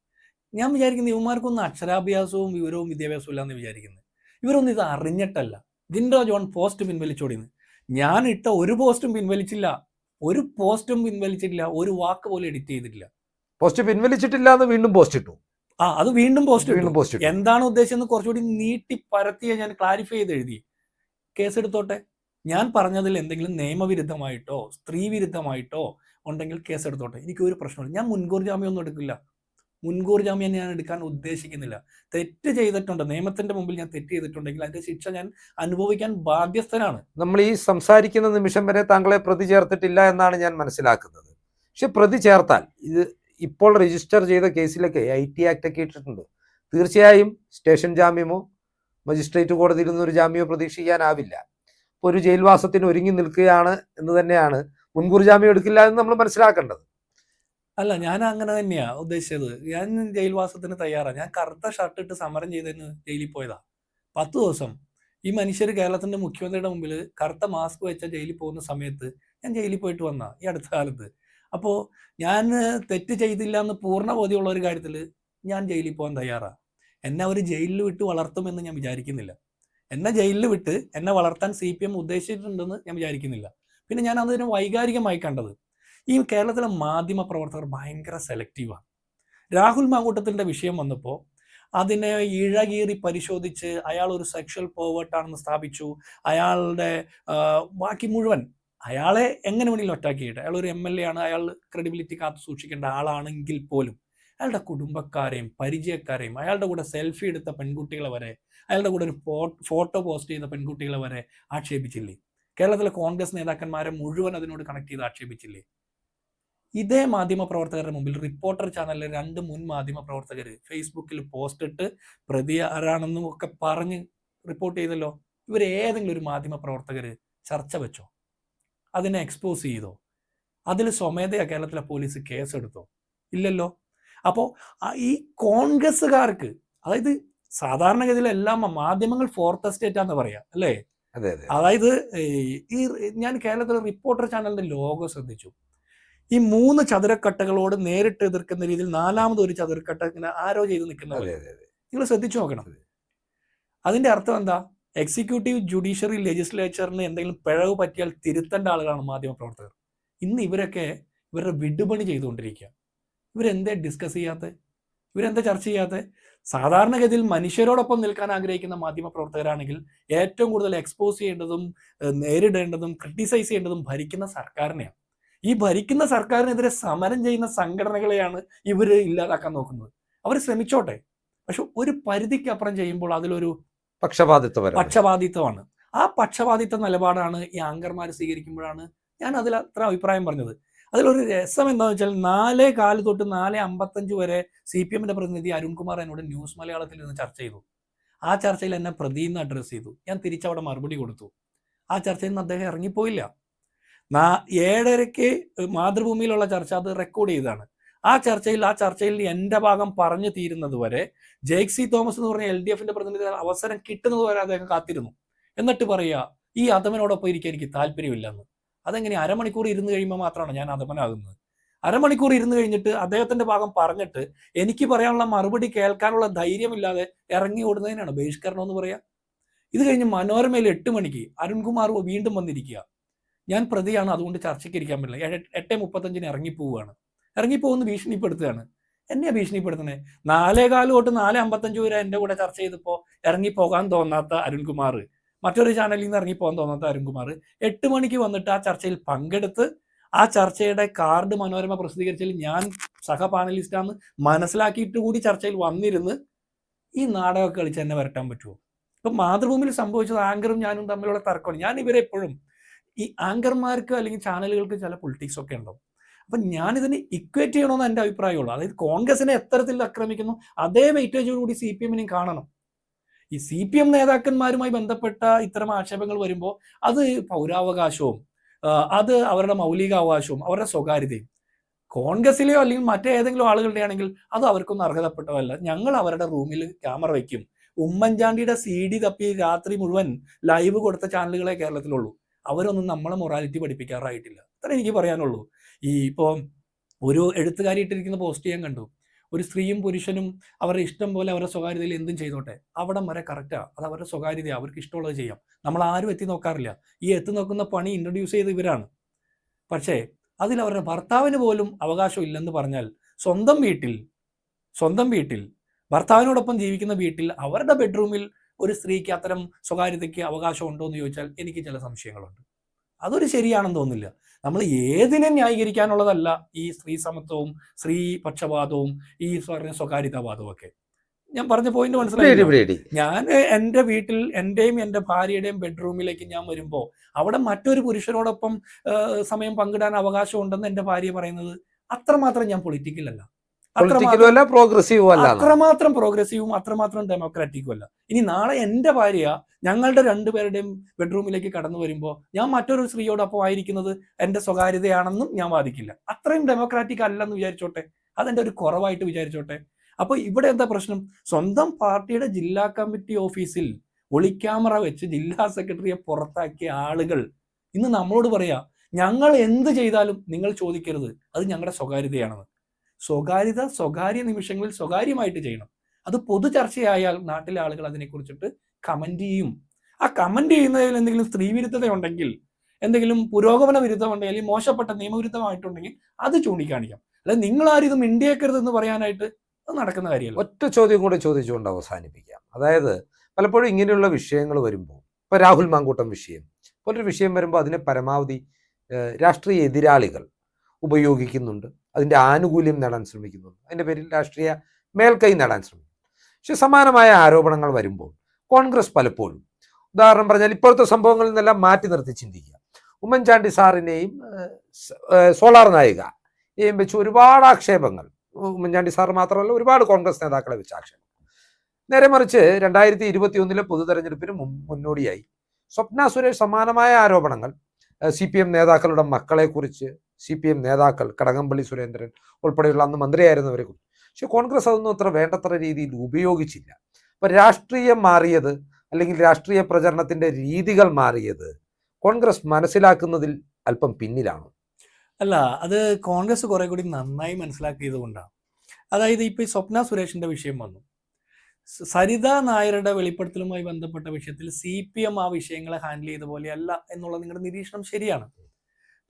B: ഞാൻ വിചാരിക്കുന്നത് ഇവന്മാർക്കൊന്നും അക്ഷരാഭ്യാസവും വിവരവും വിദ്യാഭ്യാസവും ഇല്ലാന്ന് വിചാരിക്കുന്നത്. ഇവരൊന്നും ഇത് അറിഞ്ഞിട്ടല്ല. ജിൻഡോ ജോൺ പോസ്റ്റ് പിൻവലിച്ചോടിന്ന്. ഞാൻ ഇട്ട ഒരു പോസ്റ്റും പിൻവലിച്ചില്ല. ഒരു പോസ്റ്റും പിൻവലിച്ചിട്ടില്ല. ഒരു വാക്ക് പോലും എഡിറ്റ് ചെയ്തിട്ടില്ല.
A: പോസ്റ്റ് പിൻവലിച്ചിട്ടില്ല എന്ന് വീണ്ടും പോസ്റ്റ് ഇട്ടു.
B: ആ അത് വീണ്ടും പോസ്റ്റ്
A: വീണ്ടും പോസ്റ്റ്
B: എന്താണ് ഉദ്ദേശം കുറച്ചുകൂടി നീട്ടി പരത്തിയ ഞാൻ ക്ലാരിഫൈ ചെയ്ത് എഴുതി. കേസ് എടുത്തോട്ടെ ഞാൻ പറഞ്ഞതിൽ എന്തെങ്കിലും നിയമവിരുദ്ധമായിട്ടോ സ്ത്രീ വിരുദ്ധമായിട്ടോ ഉണ്ടെങ്കിൽ കേസ് എടുത്തോട്ടെ എനിക്ക് ഒരു പ്രശ്നമില്ല ഞാൻ മുൻകൂർ ജാമ്യം ഒന്നും എടുക്കില്ല. മുൻകൂർ ജാമ്യം ഞാൻ എടുക്കാൻ ഉദ്ദേശിക്കുന്നില്ല. തെറ്റ് ചെയ്തിട്ടുണ്ട്. നിയമത്തിന്റെ മുമ്പിൽ ഞാൻ തെറ്റ് ചെയ്തിട്ടുണ്ടെങ്കിൽ അതിന്റെ ശിക്ഷ ഞാൻ അനുഭവിക്കാൻ ബാധ്യസ്ഥനാണ്.
A: നമ്മൾ ഈ സംസാരിക്കുന്ന നിമിഷം വരെ താങ്കളെ പ്രതി ചേർത്തിട്ടില്ല എന്നാണ് ഞാൻ മനസ്സിലാക്കുന്നത്. പക്ഷെ പ്രതി ചേർത്താൽ ഇത് ഇപ്പോൾ രജിസ്റ്റർ ചെയ്ത കേസിലൊക്കെ ഐ ടി ആക്ട് ഒക്കെ ഇട്ടിട്ടുണ്ട്. തീർച്ചയായും സ്റ്റേഷൻ ജാമ്യമോ മജിസ്ട്രേറ്റ് കോടതിയിൽ നിന്നൊരു ജാമ്യമോ പ്രതീക്ഷിക്കാനാവില്ല. ഇപ്പോൾ ഒരു ജയിൽവാസത്തിന് ഒരുങ്ങി നിൽക്കുകയാണ് എന്ന് തന്നെയാണ് മുൻകൂർ ജാമ്യം എടുക്കില്ല എന്ന് നമ്മൾ മനസ്സിലാക്കേണ്ടത്.
B: അല്ല ഞാൻ അങ്ങനെ തന്നെയാ ഉദ്ദേശിച്ചത്. ഞാൻ ജയിൽവാസത്തിന് തയ്യാറാണ് ഞാൻ കറുത്ത ഷർട്ട് ഇട്ട് സമരം ചെയ്തതിന് ജയിലിൽ പോയതാ. പത്ത് ദിവസം ഈ മനുഷ്യർ കേരളത്തിന്റെ മുഖ്യമന്ത്രിയുടെ മുമ്പിൽ കറുത്ത മാസ്ക് വെച്ച ജയിലിൽ പോകുന്ന സമയത്ത് ഞാൻ ജയിലിൽ പോയിട്ട് വന്ന ഈ അടുത്ത കാലത്ത്. അപ്പോൾ ഞാൻ തെറ്റ് ചെയ്തില്ല എന്ന് പൂർണ ബോധ്യമുള്ള ഒരു കാര്യത്തിൽ ഞാൻ ജയിലിൽ പോകാൻ തയ്യാറാണ് എന്നെ അവർ ജയിലിൽ വിട്ട് വളർത്തുമെന്ന് ഞാൻ വിചാരിക്കുന്നില്ല. എന്നെ ജയിലിൽ വിട്ട് എന്നെ വളർത്താൻ സി പി എം ഉദ്ദേശിച്ചിട്ടുണ്ടെന്ന് ഞാൻ വിചാരിക്കുന്നില്ല. പിന്നെ ഞാൻ അതിനെ വൈകാരികമായി കണ്ടത് ഈ കേരളത്തിലെ മാധ്യമ പ്രവർത്തകർ ഭയങ്കര സെലക്റ്റീവാണ് രാഹുൽ മാങ്കൂട്ടത്തിന്റെ വിഷയം വന്നപ്പോൾ അതിനെ ഇഴകീറി പരിശോധിച്ച് അയാൾ ഒരു സെക്ഷൽ പോവേർട്ടാണെന്ന് സ്ഥാപിച്ചു. അയാളുടെ ബാക്കി മുഴുവൻ അയാളെ എങ്ങനെ വേണമെങ്കിലും അറ്റാക്ക് ചെയ്യട്ടെ. അയാൾ ഒരു എം എൽ എ ആണ്. അയാൾ ക്രെഡിബിലിറ്റി കാത്തു സൂക്ഷിക്കേണ്ട ആളാണെങ്കിൽ പോലും അയാളുടെ കുടുംബക്കാരെയും പരിചയക്കാരെയും അയാളുടെ കൂടെ സെൽഫി എടുത്ത പെൺകുട്ടികളെ വരെ അയാളുടെ കൂടെ ഒരു ഫോട്ടോ പോസ്റ്റ് ചെയ്ത പെൺകുട്ടികളെ വരെ ആക്ഷേപിച്ചില്ലേ? കേരളത്തിലെ കോൺഗ്രസ് നേതാക്കന്മാരെ മുഴുവൻ അതിനോട് കണക്ട് ചെയ്ത് ആക്ഷേപിച്ചില്ലേ? ഇതേ മാധ്യമ പ്രവർത്തകരുടെ മുമ്പിൽ റിപ്പോർട്ടർ ചാനലിലെ രണ്ട് മുൻ മാധ്യമ പ്രവർത്തകർ ഫേസ്ബുക്കിൽ പോസ്റ്റ് ഇട്ട് പ്രതി ആരാണെന്നും ഒക്കെ പറഞ്ഞ് റിപ്പോർട്ട് ചെയ്തല്ലോ. ഇവർ ഏതെങ്കിലും ഒരു മാധ്യമ പ്രവർത്തകർ ചർച്ച വെച്ചോ? അതിനെ എക്സ്പോസ് ചെയ്തോ? അതിൽ സ്വമേധയാ കേരളത്തിലെ പോലീസ് കേസെടുത്തോ? ഇല്ലല്ലോ. അപ്പോൾ ഈ കോൺഗ്രസ്സുകാർക്ക് അതായത് സാധാരണഗതിയിൽ എല്ലാം മാധ്യമങ്ങൾ ഫോർത്ത് എസ്റ്റേറ്റ് ആണെന്ന് പറയാം അല്ലേ?
A: അതെ അതെ.
B: അതായത് ഈ ഞാൻ കേരളത്തിലെ റിപ്പോർട്ടർ ചാനലിന്റെ ലോഗോ ശ്രദ്ധിച്ചു. ഈ മൂന്ന് ചതുരക്കട്ടകളോട് നേരിട്ട് എതിർക്കുന്ന രീതിയിൽ നാലാമത് ഒരു ചതുരക്കട്ട ഇങ്ങനെ ആരോ ചെയ്ത്
A: നിൽക്കുന്ന
B: നിങ്ങൾ ശ്രദ്ധിച്ചു നോക്കണം. അതിന്റെ അർത്ഥം എന്താ? എക്സിക്യൂട്ടീവ് ജുഡീഷ്യറി ലെജിസ്ലേച്ചറിന് എന്തെങ്കിലും പിഴവ് പറ്റിയാൽ തിരുത്തേണ്ട ആളുകളാണ് മാധ്യമ പ്രവർത്തകർ. ഇന്ന് ഇവരൊക്കെ ഇവരുടെ വിടുപണി ചെയ്തുകൊണ്ടിരിക്കുക. ഇവരെന്തേ ഡിസ്കസ് ചെയ്യാത്ത? ഇവരെന്താ ചർച്ച ചെയ്യാത്ത? സാധാരണഗതിയിൽ മനുഷ്യരോടൊപ്പം നിൽക്കാൻ ആഗ്രഹിക്കുന്ന മാധ്യമ പ്രവർത്തകരാണെങ്കിൽ ഏറ്റവും കൂടുതൽ എക്സ്പോസ് ചെയ്യേണ്ടതും നേരിടേണ്ടതും ക്രിട്ടിസൈസ് ചെയ്യേണ്ടതും ഭരിക്കുന്ന സർക്കാരിനെയാണ്. ഈ ഭരിക്കുന്ന സർക്കാരിനെതിരെ സമരം ചെയ്യുന്ന സംഘടനകളെയാണ് ഇവർ ഇല്ലാതാക്കാൻ നോക്കുന്നത്. അവർ ശ്രമിച്ചോട്ടെ. പക്ഷെ ഒരു പരിധിക്ക് അപ്പുറം ചെയ്യുമ്പോൾ അതിലൊരു
A: പക്ഷപാതിത്വം
B: പക്ഷപാതിത്വമാണ്. ആ പക്ഷപാതിത്വ നിലപാടാണ് ഈ ആങ്കർമാർ സ്വീകരിക്കുമ്പോഴാണ് ഞാൻ അതിൽ അത്ര അഭിപ്രായം പറഞ്ഞത്. അതിലൊരു രസം എന്താണെന്ന് വെച്ചാൽ നാലേ കാൽ തൊട്ട് നാല് അമ്പത്തഞ്ച് വരെ സി പി എമ്മിന്റെ പ്രതിനിധി അരുൺകുമാർ എന്നോട് ന്യൂസ് മലയാളത്തിൽ നിന്ന് ചർച്ച ചെയ്തു. ആ ചർച്ചയിൽ എന്നെ പ്രതിന്ന് അഡ്രസ്സ് ചെയ്തു. ഞാൻ തിരിച്ചവിടെ മറുപടി കൊടുത്തു. ആ ചർച്ചയിൽ നിന്ന് അദ്ദേഹം ഇറങ്ങിപ്പോയില്ല. നാ ഏഴരയ്ക്ക് മാതൃഭൂമിയിലുള്ള ചർച്ച അത് റെക്കോർഡ് ചെയ്തതാണ്. ആ ചർച്ചയിൽ ആ ചർച്ചയിൽ എന്റെ ഭാഗം പറഞ്ഞു തീരുന്നത് വരെ ജെയ്ക് സി തോമസ് എന്ന് പറഞ്ഞ എൽ ഡി എഫിന്റെ പ്രതിനിധി അവസരം കിട്ടുന്നത് വരെ അദ്ദേഹം കാത്തിരുന്നു. എന്നിട്ട് പറയുക ഈ അധമനോടൊപ്പം ഇരിക്കാൻ എനിക്ക് താല്പര്യമില്ലെന്ന്. അതെങ്ങനെ അരമണിക്കൂർ ഇരുന്ന് കഴിയുമ്പോൾ മാത്രമാണ് ഞാൻ അധമനാകുന്നത് അരമണിക്കൂർ ഇരുന്ന് കഴിഞ്ഞിട്ട് അദ്ദേഹത്തിന്റെ ഭാഗം പറഞ്ഞിട്ട് എനിക്ക് പറയാനുള്ള മറുപടി കേൾക്കാനുള്ള ധൈര്യമില്ലാതെ ഇറങ്ങി ഓടുന്നതിനാണ് ബഹിഷ്കരണം എന്ന് പറയാ. ഇത് കഴിഞ്ഞ് മനോരമയിൽ എട്ട് മണിക്ക് അരുൺകുമാർ വീണ്ടും വന്നിരിക്കുക. ഞാൻ പ്രതിയാണ് അതുകൊണ്ട് ചർച്ചയ്ക്ക് ഇരിക്കാൻ പറ്റില്ല. എട്ട് മുപ്പത്തഞ്ചിന് ഇറങ്ങിപ്പോവുകയാണ്. ഇറങ്ങിപ്പോകുന്ന ഭീഷണിപ്പെടുത്തുകയാണ്. എന്നെയാ ഭീഷണിപ്പെടുത്തുന്നത് നാലേകാൽ തൊട്ട് നാല് അമ്പത്തഞ്ച് വരെ എന്റെ കൂടെ ചർച്ച ചെയ്തപ്പോൾ ഇറങ്ങിപ്പോകാൻ തോന്നാത്ത അരുൺകുമാർ. മറ്റൊരു ചാനലിൽ നിന്ന് ഇറങ്ങിപ്പോകാൻ തോന്നാത്ത അരുൺകുമാർ. എട്ട് മണിക്ക് വന്നിട്ട് ആ ചർച്ചയിൽ പങ്കെടുത്ത് ആ ചർച്ചയുടെ കാർഡ് മനോരമ പ്രസിദ്ധീകരിച്ചതിൽ ഞാൻ സഹ പാനലിസ്റ്റാന്ന് മനസ്സിലാക്കിയിട്ട് കൂടി ചർച്ചയിൽ വന്നിരുന്ന് ഈ നാടകമൊക്കെ കളിച്ച് തന്നെ വരട്ടാൻ പറ്റുമോ? ഇപ്പം മാതൃഭൂമിയിൽ സംഭവിച്ചത് ആങ്കറും ഞാനും തമ്മിലുള്ള തർക്കമാണ്. ഞാൻ ഇവരെ എപ്പോഴും ഈ ആങ്കർമാർക്ക് അല്ലെങ്കിൽ ചാനലുകൾക്ക് ചില പൊളിറ്റിക്സ് ഒക്കെ ഉണ്ടാവും. അപ്പം ഞാനിതിനെ ഇക്വേറ്റ് ചെയ്യണമെന്ന് എന്റെ അഭിപ്രായമുള്ളൂ. അതായത് കോൺഗ്രസിനെ എത്തരത്തിൽ ആക്രമിക്കുന്നു അതേ വെയിറ്റേജോടുകൂടി സി പി എമ്മിനെയും കാണണം. ഈ സി പി എം നേതാക്കന്മാരുമായി ബന്ധപ്പെട്ട ഇത്തരം ആക്ഷേപങ്ങൾ വരുമ്പോൾ അത് പൗരാവകാശവും അത് അവരുടെ മൗലികാവകാശവും അവരുടെ സ്വകാര്യതയും. കോൺഗ്രസിലെയോ അല്ലെങ്കിൽ മറ്റേതെങ്കിലും ആളുകളുടെ ആണെങ്കിൽ അത് അവർക്കൊന്നും അർഹതപ്പെട്ടതല്ല. ഞങ്ങൾ അവരുടെ റൂമിൽ ക്യാമറ വയ്ക്കും ഉമ്മൻചാണ്ടിയുടെ സി ഡി തപ്പി രാത്രി മുഴുവൻ ലൈവ് കൊടുത്ത ചാനലുകളെ കേരളത്തിലുള്ളൂ. അവരൊന്നും നമ്മളെ മൊറാലിറ്റി പഠിപ്പിക്കാറായിട്ടില്ല. അത്ര എനിക്ക് പറയാനുള്ളൂ. ഈ ഇപ്പോൾ ഒരു എഴുത്തുകാരി ഇട്ടിരിക്കുന്ന പോസ്റ്റ് ചെയ്യാൻ കണ്ടു. ഒരു സ്ത്രീയും പുരുഷനും അവരുടെ ഇഷ്ടം പോലെ അവരുടെ സ്വകാര്യതയിൽ എന്തും ചെയ്തോട്ടെ അവിടം വരെ കറക്റ്റാണ് അത് അവരുടെ സ്വകാര്യത അവർക്ക് ഇഷ്ടമുള്ളത് ചെയ്യാം. നമ്മൾ ആരും എത്തി നോക്കാറില്ല. ഈ എത്തി നോക്കുന്ന പണി ഇൻട്രൊഡ്യൂസ് ചെയ്ത് ഇവരാണ്. പക്ഷേ അതിൽ അവരുടെ ഭർത്താവിന് പോലും അവകാശം ഇല്ലെന്ന് പറഞ്ഞാൽ സ്വന്തം വീട്ടിൽ സ്വന്തം വീട്ടിൽ ഭർത്താവിനോടൊപ്പം ജീവിക്കുന്ന വീട്ടിൽ അവരുടെ ബെഡ്റൂമിൽ ഒരു സ്ത്രീക്ക് അത്തരം സ്വകാര്യതയ്ക്ക് അവകാശം ഉണ്ടോ എന്ന് ചോദിച്ചാൽ എനിക്ക് ചില സംശയങ്ങളുണ്ട്. അതൊരു ശരിയാണെന്ന് തോന്നില്ല നമ്മൾ ഏതിനെ ന്യായീകരിക്കാനുള്ളതല്ല ഈ സ്ത്രീ സമത്വവും സ്ത്രീ പക്ഷപാതവും ഈ പറഞ്ഞ സ്വകാര്യതാവാദവും ഒക്കെ. ഞാൻ പറഞ്ഞ പോയിന്റ് മനസ്സിലായി. ഞാൻ എന്റെ വീട്ടിൽ എന്റെയും എന്റെ ഭാര്യയുടെയും ബെഡ്റൂമിലേക്ക് ഞാൻ വരുമ്പോൾ അവിടെ മറ്റൊരു പുരുഷനോടൊപ്പം സമയം പങ്കിടാൻ അവകാശം ഉണ്ടെന്ന് എന്റെ ഭാര്യ പറയുന്നത് അത്രമാത്രം ഞാൻ പൊളിറ്റിക്കൽ അല്ല.
A: പൊളിറ്റിക്കലും അല്ല പ്രോഗ്രസീവും അല്ല
B: അത്രമാത്രം പ്രോഗ്രസീവും അത്രമാത്രം ഡെമോക്രാറ്റിക്കും അല്ല. ഇനി നാളെ എന്റെ ഭാര്യ ഞങ്ങളുടെ രണ്ടുപേരുടെയും ബെഡ്റൂമിലേക്ക് കടന്നു വരുമ്പോൾ ഞാൻ മറ്റൊരു സ്ത്രീയോടൊപ്പം ആയിരിക്കുന്നത് എന്റെ സ്വകാര്യതയാണെന്നും ഞാൻ വാദിക്കില്ല. അത്രയും ഡെമോക്രാറ്റിക് അല്ലെന്ന് വിചാരിച്ചോട്ടെ? അതെന്റെ ഒരു കുറവായിട്ട് വിചാരിച്ചോട്ടെ? അപ്പോൾ ഇവിടെ എന്താ പ്രശ്നം? സ്വന്തം പാർട്ടിയുടെ ജില്ലാ കമ്മിറ്റി ഓഫീസിൽ ഒളിക്യാമറ വെച്ച് ജില്ലാ സെക്രട്ടറിയെ പുറത്താക്കിയ ആളുകൾ ഇന്ന് നമ്മളോട് പറയാ ഞങ്ങൾ എന്ത് ചെയ്താലും നിങ്ങൾ ചോദിക്കരുത്. അത് ഞങ്ങളുടെ സ്വകാര്യതയാണെന്ന്. സ്വകാര്യത സ്വകാര്യ നിമിഷങ്ങളിൽ സ്വകാര്യമായിട്ട് ചെയ്യണം. അത് പൊതു ചർച്ചയായാൽ നാട്ടിലെ ആളുകൾ അതിനെക്കുറിച്ചിട്ട് കമന്റ് ചെയ്യും. ആ കമന്റ് ചെയ്യുന്നതിൽ എന്തെങ്കിലും സ്ത്രീവിരുദ്ധത ഉണ്ടെങ്കിൽ എന്തെങ്കിലും പുരോഗമന വിരുദ്ധമുണ്ടെങ്കിൽ അല്ലെങ്കിൽ മോശപ്പെട്ട നിയമവിരുദ്ധമായിട്ടുണ്ടെങ്കിൽ അത് ചൂണ്ടിക്കാണിക്കാം. അല്ലെ നിങ്ങൾ ആരും ഇത് മിണ്ടിയേക്കരുത് എന്ന് പറയാനായിട്ട് അത് നടക്കുന്ന കാര്യമല്ല.
A: ഒറ്റ ചോദ്യം കൂടെ ചോദിച്ചുകൊണ്ട് അവസാനിപ്പിക്കാം. അതായത് പലപ്പോഴും ഇങ്ങനെയുള്ള വിഷയങ്ങൾ വരുമ്പോൾ ഇപ്പൊ രാഹുൽ മാങ്കൂട്ടം വിഷയം പോലൊരു വിഷയം വരുമ്പോൾ അതിനെ പരമാവധി രാഷ്ട്രീയ എതിരാളികൾ ഉപയോഗിക്കുന്നുണ്ട്. അതിന്റെ ആനുകൂല്യം നേടാൻ ശ്രമിക്കുന്നുണ്ട്. അതിന്റെ പേരിൽ രാഷ്ട്രീയ മേൽക്കൈ നേടാൻ ശ്രമിക്കുന്നു. പക്ഷെ സമാനമായ ആരോപണങ്ങൾ വരുമ്പോൾ കോൺഗ്രസ് പലപ്പോഴും ഉദാഹരണം പറഞ്ഞാൽ ഇപ്പോഴത്തെ സംഭവങ്ങളിൽ നിന്നെല്ലാം മാറ്റി നിർത്തി ചിന്തിക്കുക. ഉമ്മൻചാണ്ടി സാറിനെയും സോളാർ നായിക ഏഹ്, വെച്ച് ഒരുപാട് ആക്ഷേപങ്ങൾ ഉമ്മൻചാണ്ടി സാർ മാത്രമല്ല ഒരുപാട് കോൺഗ്രസ് നേതാക്കളെ വെച്ച് ആക്ഷേപം. നേരെ മറിച്ച് രണ്ടായിരത്തി ഇരുപത്തി ഒന്നിലെ പൊതു തെരഞ്ഞെടുപ്പിന് മുന്നോടിയായി സ്വപ്ന സുരേഷ് സമാനമായ ആരോപണങ്ങൾ സി പി എം നേതാക്കളുടെ മക്കളെ കുറിച്ച് സി പി എം നേതാക്കൾ കടകംപള്ളി സുരേന്ദ്രൻ ഉൾപ്പെടെയുള്ള അന്ന് മന്ത്രിയായിരുന്നവരെ കുറിച്ച് പക്ഷെ കോൺഗ്രസ് അതൊന്നും അത്ര വേണ്ടത്ര രീതിയിൽ ഉപയോഗിച്ചില്ല. അപ്പം രാഷ്ട്രീയം മാറിയത് അല്ലെങ്കിൽ രാഷ്ട്രീയ പ്രചരണത്തിന്റെ രീതികൾ മാറിയത് കോൺഗ്രസ് മനസ്സിലാക്കുന്നതിൽ അല്പം പിന്നിലാണ്.
B: അല്ല അത് കോൺഗ്രസ് കുറെ കൂടി നന്നായി മനസ്സിലാക്കിയത് കൊണ്ടാണ്. അതായത് ഇപ്പൊ ഈ സ്വപ്ന സുരേഷിന്റെ വിഷയം വന്നു. സരിത നായരുടെ വെളിപ്പെടുത്തലുമായി ബന്ധപ്പെട്ട വിഷയത്തിൽ സി പി എം ആ വിഷയങ്ങളെ ഹാൻഡിൽ ചെയ്ത പോലെയല്ല എന്നുള്ള നിങ്ങളുടെ നിരീക്ഷണം ശരിയാണ്.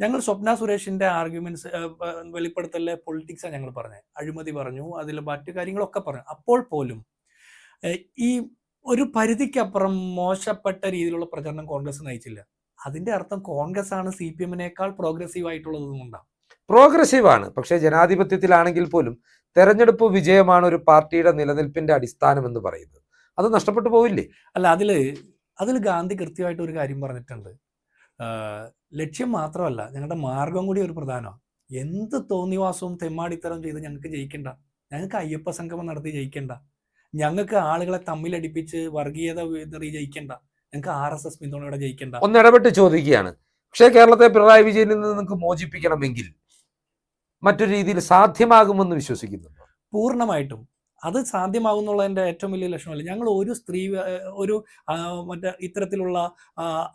B: ഞങ്ങൾ സ്വപ്ന സുരേഷിന്റെ ആർഗ്യുമെന്റ്സ് വെളിപ്പെടുത്തലിലെ പൊളിറ്റിക്സാണ് ഞങ്ങൾ പറഞ്ഞത് അഴിമതി പറഞ്ഞു അതിൽ മറ്റു കാര്യങ്ങളൊക്കെ പറഞ്ഞു. അപ്പോൾ പോലും ഈ ഒരു പരിധിക്കപ്പുറം മോശപ്പെട്ട രീതിയിലുള്ള പ്രചരണം കോൺഗ്രസ് നയിച്ചില്ല. അതിന്റെ അർത്ഥം കോൺഗ്രസ് ആണ് സി പി എമ്മിനേക്കാൾ പ്രോഗ്രസീവ് ആയിട്ടുള്ളത് കൊണ്ടാണ്.
A: പ്രോഗ്രസീവ് ആണ്. പക്ഷേ ജനാധിപത്യത്തിലാണെങ്കിൽ പോലും തെരഞ്ഞെടുപ്പ് വിജയമാണ് ഒരു പാർട്ടിയുടെ നിലനിൽപ്പിന്റെ അടിസ്ഥാനം എന്ന് പറയുന്നത്. അത് നഷ്ടപ്പെട്ടു പോവില്ലേ?
B: അല്ല അതിൽ അതിൽ ഗാന്ധി കൃത്യമായിട്ട് ഒരു കാര്യം പറഞ്ഞിട്ടുണ്ട്. ലക്ഷ്യം മാത്രമല്ല ഞങ്ങളുടെ മാർഗം കൂടി ഒരു പ്രധാനമാണ് എന്ത് തോന്നിവാസവും തെമ്മാടിത്തരം ചെയ്ത് ഞങ്ങൾക്ക് ജയിക്കണ്ട. ഞങ്ങൾക്ക് അയ്യപ്പ സംഗമം നടത്തി ജയിക്കണ്ട. ഞങ്ങൾക്ക് ആളുകളെ തമ്മിലടിപ്പിച്ച് വർഗീയത വിതറി ജയിക്കണ്ട. ഞങ്ങൾക്ക് ആർ എസ് എസ് പിന്തുണയോടെ ജയിക്കണ്ട.
A: ഒന്ന് ഇടപെട്ട് ചോദിക്കുകയാണ്. പക്ഷേ കേരളത്തെ പിണറായി വിജയനിൽ നിന്ന് നിങ്ങൾക്ക് മോചിപ്പിക്കണമെങ്കിൽ മറ്റൊരു രീതിയിൽ സാധ്യമാകുമെന്ന് വിശ്വസിക്കുന്നു
B: പൂർണമായിട്ടും. അത് സാധ്യമാകുന്നുള്ളതിന്റെ ഏറ്റവും വലിയ ലക്ഷണമല്ല? ഞങ്ങൾ ഒരു സ്ത്രീ ഒരു മറ്റേ ഇത്തരത്തിലുള്ള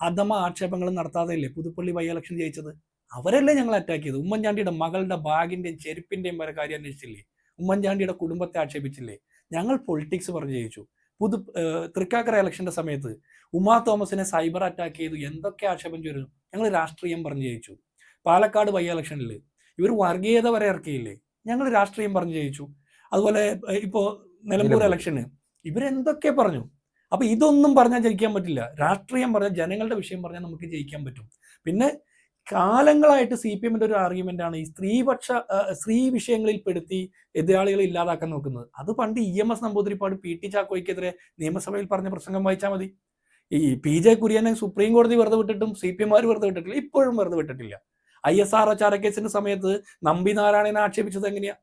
B: അധമ ആക്ഷേപങ്ങളും നടത്താതെയല്ലേ പുതുപ്പള്ളി ബൈ ഇലക്ഷൻ ജയിച്ചത്? അവരല്ലേ ഞങ്ങൾ അറ്റാക്ക് ചെയ്തത്? ഉമ്മൻചാണ്ടിയുടെ മകളുടെ ബാഗിന്റെയും ചെരുപ്പിന്റെയും വരെ കാര്യം അന്വേഷിച്ചില്ലേ? ഉമ്മൻചാണ്ടിയുടെ കുടുംബത്തെ ആക്ഷേപിച്ചില്ലേ? ഞങ്ങൾ പൊളിറ്റിക്സ് പറഞ്ഞു ജയിച്ചു. പുതു തൃക്കാക്കര ഇലക്ഷന്റെ സമയത്ത് ഉമാ തോമസിനെ സൈബർ അറ്റാക്ക് ചെയ്തു. എന്തൊക്കെ ആക്ഷേപം ചെയ്തു ഞങ്ങൾ രാഷ്ട്രീയം പറഞ്ഞു ജയിച്ചു. പാലക്കാട് ബൈ ഇലക്ഷനിൽ ഇവർ വർഗീയത വരെ ഇറക്കിയില്ലേ? ഞങ്ങൾ രാഷ്ട്രീയം പറഞ്ഞു ജയിച്ചു. അതുപോലെ ഇപ്പോ നിലമ്പൂർ
A: നിലമ്പൂർ.
B: ഇലക്ഷന് ഇവരെന്തൊക്കെ പറഞ്ഞു? അപ്പൊ ഇതൊന്നും പറഞ്ഞാൽ ജയിക്കാൻ പറ്റില്ല. രാഷ്ട്രീയം പറഞ്ഞാൽ ജനങ്ങളുടെ വിഷയം പറഞ്ഞാൽ നമുക്ക് ജയിക്കാൻ പറ്റും. പിന്നെ കാലങ്ങളായിട്ട് സി പി എമ്മിന്റെ ഒരു ആർഗ്യുമെന്റ് ആണ് ഈ സ്ത്രീപക്ഷ സ്ത്രീ വിഷയങ്ങളിൽ പെടുത്തി എതിരാളികളെ ഇല്ലാതാക്കാൻ നോക്കുന്നത്. അത് പണ്ട് E M S Namboodiripad P T ചാക്കോയ്ക്കെതിരെ നിയമസഭയിൽ പറഞ്ഞ പ്രസംഗം വായിച്ചാൽ മതി. ഈ പി ജെ കുര്യനെ സുപ്രീം കോടതി വെറുതെ വിട്ടിട്ടും സി പി എമാർ വെറുതെ വിട്ടിട്ടില്ല. ഇപ്പോഴും വെറുതെ വിട്ടിട്ടില്ല. ഐ എസ് ആർ ഒ ചാരക്കേസിന്റെ സമയത്ത് നമ്പി നാരായണനെ ആക്ഷേപിച്ചത് എങ്ങനെയാ?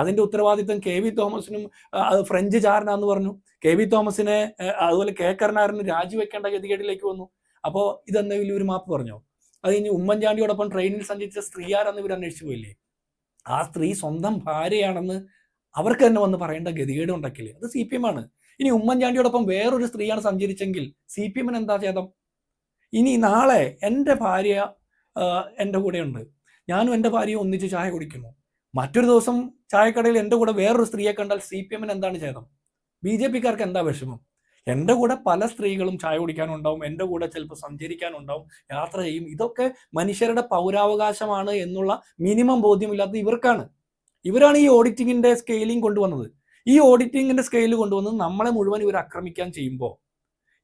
B: അതിന്റെ ഉത്തരവാദിത്തം കെ വി തോമസിനും അത് ഫ്രഞ്ച് ചാരനാന്ന് പറഞ്ഞു. കെ വി തോമസിനെ അതുപോലെ കെ കരുണാകരന് രാജിവെക്കേണ്ട ഗതികേടിലേക്ക് വന്നു. അപ്പോൾ ഇതെന്തെങ്കിലും ഒരു മാപ്പ് പറഞ്ഞോ? അത് കഴിഞ്ഞ് ഉമ്മൻചാണ്ടിയോടൊപ്പം ട്രെയിനിൽ സഞ്ചരിച്ച സ്ത്രീയാരെന്ന് ഇവർ അന്വേഷിച്ചു പോയില്ലേ? ആ സ്ത്രീ സ്വന്തം ഭാര്യയാണെന്ന് അവർക്ക് തന്നെ വന്ന് പറയേണ്ട ഗതികേട് ഉണ്ടാക്കില്ലേ അത് സി പി എം ആണ്. ഇനി ഉമ്മൻചാണ്ടിയോടൊപ്പം വേറൊരു സ്ത്രീയാണ് സഞ്ചരിച്ചെങ്കിൽ സി പി എമ്മിന് എന്താ ചേതം ഇനി നാളെ എന്റെ ഭാര്യ എന്റെ കൂടെ ഉണ്ട് ഞാനും എന്റെ ഭാര്യയും ഒന്നിച്ച് ചായ കുടിക്കുന്നു. മറ്റൊരു ദിവസം ചായക്കടയിൽ എന്റെ കൂടെ വേറൊരു സ്ത്രീയെ കണ്ടാൽ സി പി എമ്മിന് എന്താണ് ഛേദം? ബി ജെ പിക്കാർക്ക് എന്താ വിഷമം? എന്റെ കൂടെ പല സ്ത്രീകളും ചായ കുടിക്കാനുണ്ടാവും എന്റെ കൂടെ ചിലപ്പോൾ സഞ്ചരിക്കാനുണ്ടാവും യാത്ര ചെയ്യും. ഇതൊക്കെ മനുഷ്യരുടെ പൗരാവകാശമാണ് എന്നുള്ള മിനിമം ബോധ്യമില്ലാത്ത ഇവർക്കാണ്. ഇവരാണ് ഈ ഓഡിറ്റിങ്ങിന്റെ സ്കെയിലിംഗ് കൊണ്ടുവന്നത്. ഈ ഓഡിറ്റിങ്ങിന്റെ സ്കെയിൽ കൊണ്ടുവന്ന് നമ്മളെ മുഴുവൻ ഇവർ ആക്രമിക്കാൻ ചെയ്യുമ്പോൾ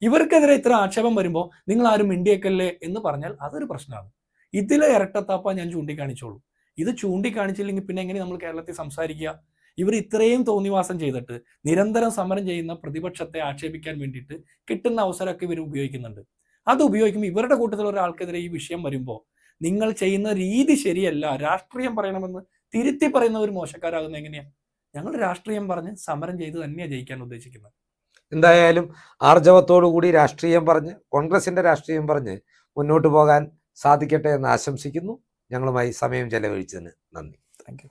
B: ഇവർക്കെതിരെ ഇത്ര ആക്ഷേപം വരുമ്പോൾ നിങ്ങൾ ആരും മിണ്ടിയേക്കല്ലേ എന്ന് പറഞ്ഞാൽ അതൊരു പ്രശ്നമാണ്. ഇതിലെ ഇരട്ടത്താപ്പ ഞാൻ ചൂണ്ടിക്കാണിച്ചോളൂ. ഇത് ചൂണ്ടിക്കാണിച്ചില്ലെങ്കിൽ പിന്നെ എങ്ങനെ നമ്മൾ കേരളത്തിൽ സംസാരിക്കുക? ഇവർ ഇത്രയും തോന്നിവാസം ചെയ്തിട്ട് നിരന്തരം സമരം ചെയ്യുന്ന പ്രതിപക്ഷത്തെ ആക്ഷേപിക്കാൻ വേണ്ടിയിട്ട് കിട്ടുന്ന അവസരമൊക്കെ ഇവർ ഉപയോഗിക്കുന്നുണ്ട്. അത് ഉപയോഗിക്കുമ്പോൾ ഇവരുടെ കൂട്ടത്തിൽ ഒരാൾക്കെതിരെ ഈ വിഷയം വരുമ്പോൾ നിങ്ങൾ ചെയ്യുന്ന രീതി ശരിയല്ല രാഷ്ട്രീയം പറയണമെന്ന് തിരുത്തി പറയുന്ന ഒരു മോശക്കാരാകുന്ന എങ്ങനെയാ? ഞങ്ങൾ രാഷ്ട്രീയം പറഞ്ഞ് സമരം ചെയ്ത് തന്നെയാണ് ജയിക്കാൻ ഉദ്ദേശിക്കുന്നത്.
A: എന്തായാലും കൂടി രാഷ്ട്രീയം പറഞ്ഞ് കോൺഗ്രസിന്റെ രാഷ്ട്രീയം പറഞ്ഞ് മുന്നോട്ട് പോകാൻ സാധിക്കട്ടെ എന്ന് ആശംസിക്കുന്നു. ഞങ്ങളുമായി സമയം ചെലവഴിച്ചതിന് നന്ദി.
B: താങ്ക്